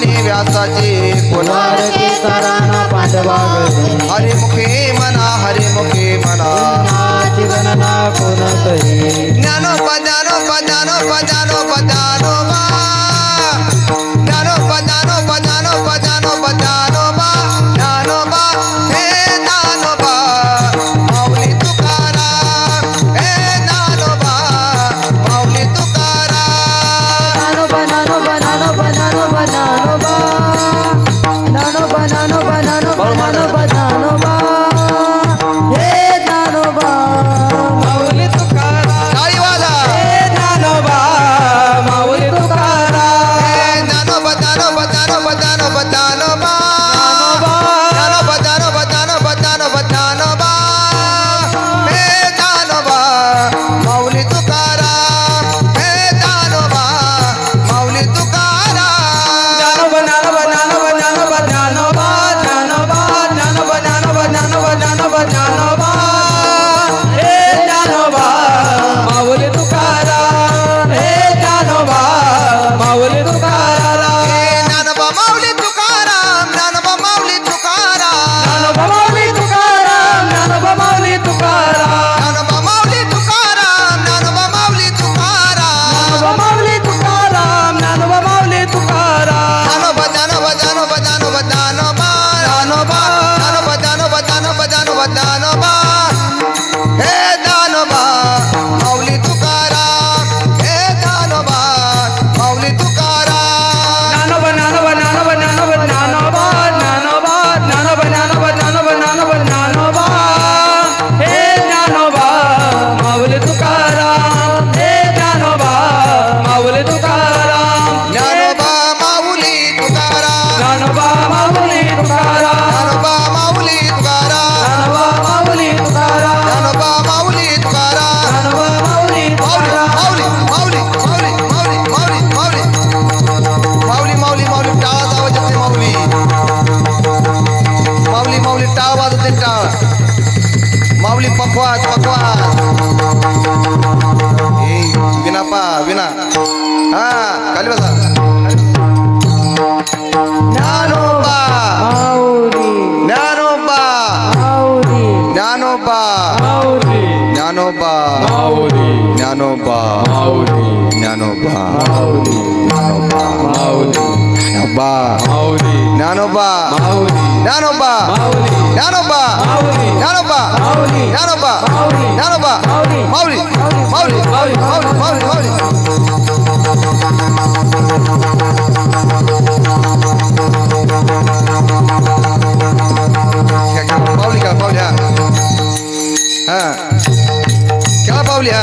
आणि व्यासाची हरिमुखे म्हणा हरिमुखे म्हणा ज्ञानोप ज्ञानोप ज्ञानोप ज्ञानोप ज्ञान ಒಬ್ಬ ನಾನೊಬ್ಬ ನಾನೊಬ್ಬ ನಾನೊಬ್ಬ ನಾನೊಬ್ಬ ನಾನೊಬ್ಬ ನಾನೊಬ್ಬ ಮೌರಿ ಮೌರಿ ಮೌರಿ ಮೌರಿ ಮೌರಿ ಮೌರಿ ಪಾವಲಿ ಕೆಳ ಪಾವಲಿ ಹಾ ಕೆಳ ಪಾವಲಿ ಹಾ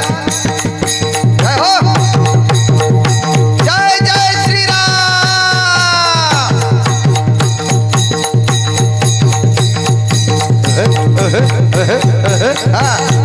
হ্যাঁ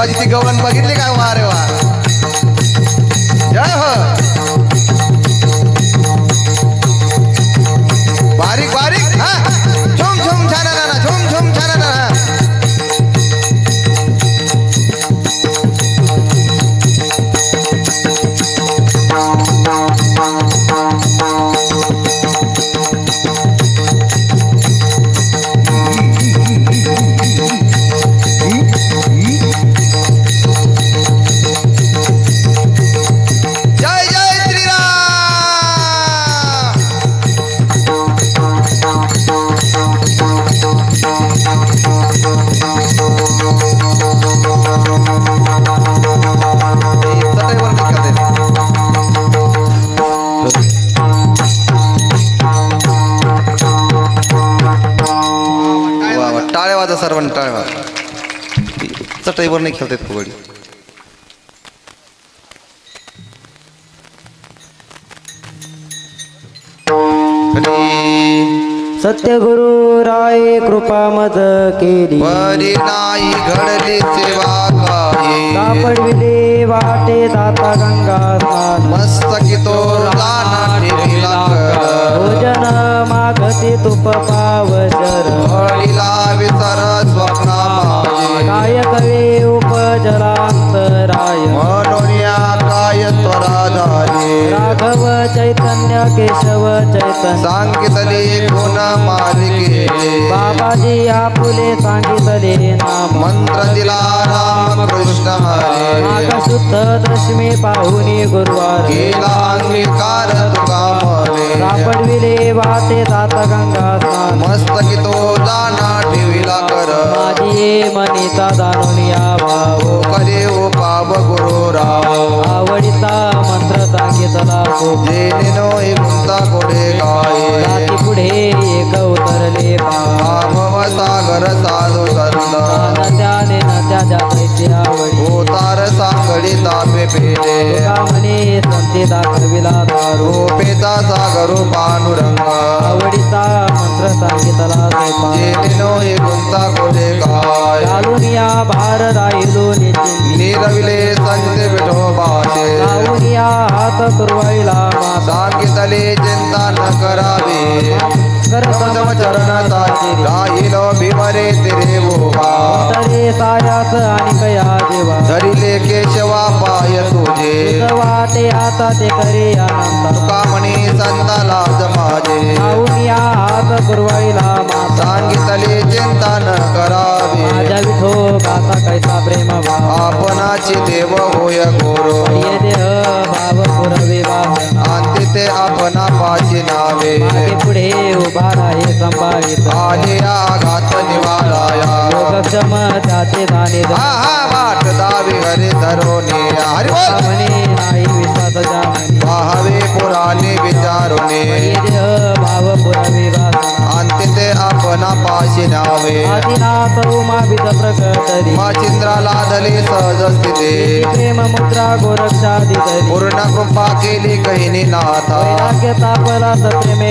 पकवत वाजी ती गवळण बघितली चटईवर नाही खेळतात कबड्डी. सत्यगुरु राय कृपा मद केली. परी नाही घडली सेवा काही. सापडविले वाटे दाता गंगा स्नान मस्तकी तो लाना ठेविला कर भोजन मागती तुप पावशर उपजलांतराय म्हणून या काय त्वरा झाली राघव चैतन्य केशव चैतन्य। सांगितले गुण मालिके बाबाजी आपुले सांगितले नाम। मंत्र दिला राम कृष्ण हरे। शुद्ध दशमी पाहुनी गुरुवार। केला अंगीकार तुका मने सापडविले वाटे दात गंगा स्नान। मस्तकी तो कर माझी मनीचा जाणून कोडे गाय घालून या भार राहिलो निश्चिंती निरविले संत विठोबाचे लावून या हात कुरवाईला माता सांगितले चिंता न करावे। राहिलो भीमरे तिरे सायास आणि कया देवा धरिले केशवा पाय तुझे। वाटे आता ते करे आनंद। संताला या हात कुरवाईला माता सांगितले चिंता न करावे माझ्या विठो गाता कैसा प्रेम भाव आपणाची देव होय गुरु। ये देह भाव पुरवे ते आपणा पाची नावे। पुढे उभा राहे संभावित। आले आघात निवाराया। योगक्षम हा हा वाट दावी हरे धरोने। हरि बोल म्हणे नाही विश्वास जाणे पाहावे पुराणे विचारुने। पाशी नावे. आदिनाथ माचिंद्राला धले सहज स्थिते. प्रेम मुद्रा गोरक्षादी धरी पूर्ण कृपा केली कहिनी नाथा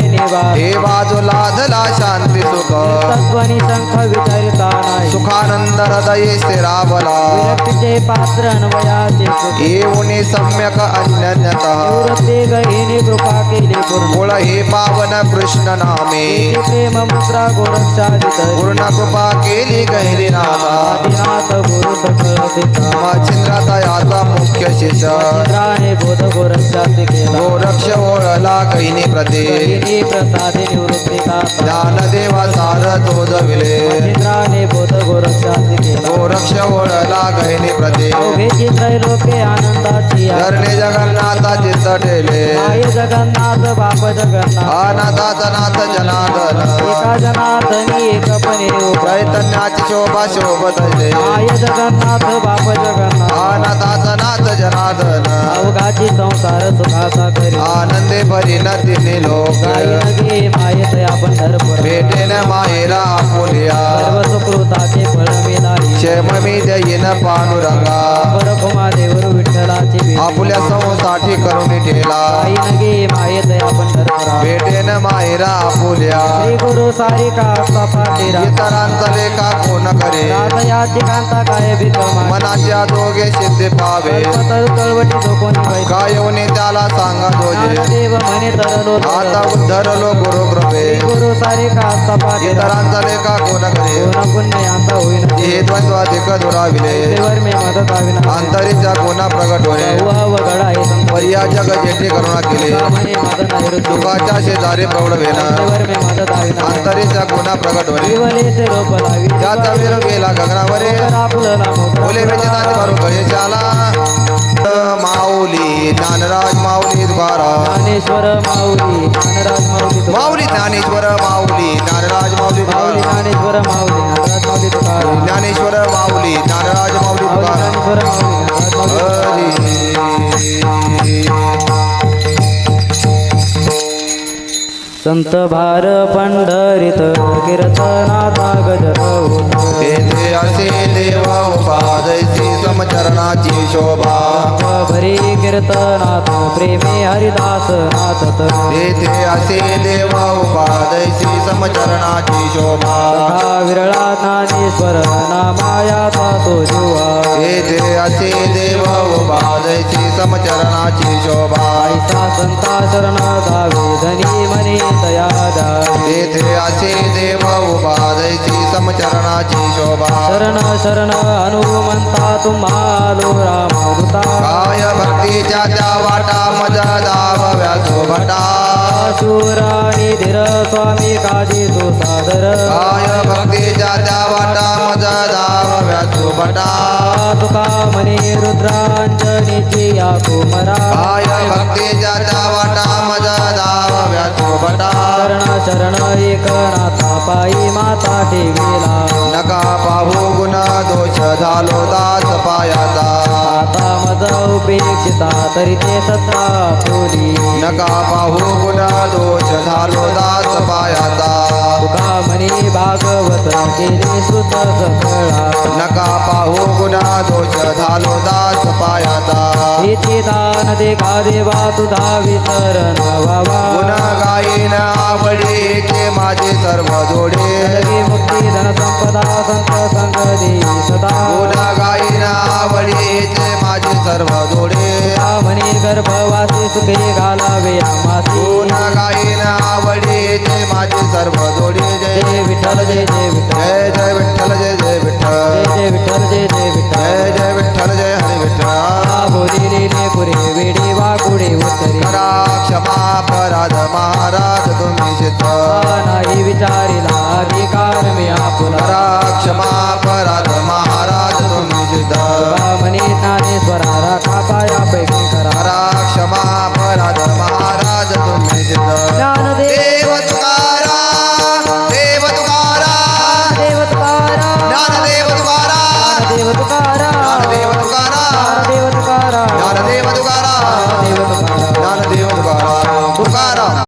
निवा हे बाजूला धला शांती सुख. तत्वनी शंख विचारिता नाही. सुखानंद हृदये स्थिरावला. विरक्तीचे पात्र अन्वयाचे येऊन सम्यक अन्यन्यत निवृत्ती गहिनी कृपा केली पूर्ण. हे पावन कृष्ण नामे. प्रेम मुद्रा गोरक्षादी पूर्ण कृपा केली गहिनी नाथा गुरु सकळ याचा मुख्य शिष इंद्राने बोध गोरक्षादी गोरक्ष ओळला कहिनी प्रते गहिनी प्रसादी ज्ञान देवा ज्ञानदेवा सार तोजविले इंद्राने बोध गोरक्ष ओळला गहिनी प्रते त्रैलोके धरणे जगन्नाथा चित्त ठेले माय जगन्नाथ बाप जगन्नाथ। अनाथाचा नाथ जनार्दन। एका जनार्दनी एकपणे उभा चैतन्याची शोभा शोभत माय जगन्नाथ बाप जगन्नाथ। अनाथाचा नाथ जनार्दन। अवघाची संसार सुखाचा करी। भरी न तिन्ही लोक नगे मायेत आपण भेटेन माहेरा आपुलिया। सर्व सुकृताचे फळ मिळाली क्षेम मी देईन पांडुरंगा परखुमा देवर विठ्ठलाची. आपुल्या संसाठी करून ठेला नगे मायेत आपण भेटेन माहेरा आपुल्या गुरु सारिका इतरांचा लेखा कोण करे कांता काय भिकमा मनाच्या दोघे सिद्धी पावे कळवटी झोपून येऊन त्याला सांगा दोजे देव म्हणे तरलो आता उद्धरलो गुरु कृपे गुरु सारिका इतरांचा लेखा कोण हे द्वंद्वाधिक दुराविले मे मदत अंतरीच्या कोणा प्रगट होणे. पर्या जग जेठी करुणा केले. दुखाच्या शेजारी प्रौढ वेना अंतरीच्या कोणा प्रगट होणे. त्याचा विर गेला गगनावरे. फुले वेचताचे मारू गळे शाला. माऊली ज्ञानराज माऊली द्वारा. ज्ञानेश्वर माऊली ज्ञानराज माऊली. माऊली ज्ञानेश्वर माऊली ज्ञानराज माऊली माऊली ज्ञानेश्वर माऊली. संत भार पंढरीत कीर्तनाचा गजर तेथे असे देवा उपादयची उपादयसी समचरणाची शोभा. भरी कीर्तनात प्रेमे हरिदास नाथत तेथे असे देवा उपादयसी समचरणाची शोभा. विरळा ज्ञानेश्वर नामायाचा तो जुवा तेथे असे देव उपादयसी समचरणाची शोभा. ऐसा संता शरण धावे धनी मने तया तेथे असे देव उपादयसी समचरणाची शोभा. शरण शरण हनुमंता तुम्हालो रामदूता काय भक्तीच्या त्या वाटा मज दावव्या शोभटा शूराणी धीर स्वामी काजी तो सादर। काय भक्तीच्या त्या वाटा मज दावव्या शोभटा तुका मने रुद्रांजनीची या कुमरा। काय भक्तीच्या त्या वाटा मज दावव्या शोभटा शरण शरण एकनाथा पायी माता ठेविला। नका पाहू गुण दोष झालो दास आता मज उपेक्षिता तरी ते सत्रा फुली नका पाहू गुण दोष झालो दास पायाचा. तुका म्हणे भागवत केले सुत सकळा. नका पाहू गुण दोष झालो दास पायाचा. इथे दान देखा देवा तुझा विसरण व्हावा. गुण गायीन आवडीचे माझे सर्व जोडे. मुक्ती धन संपदा संत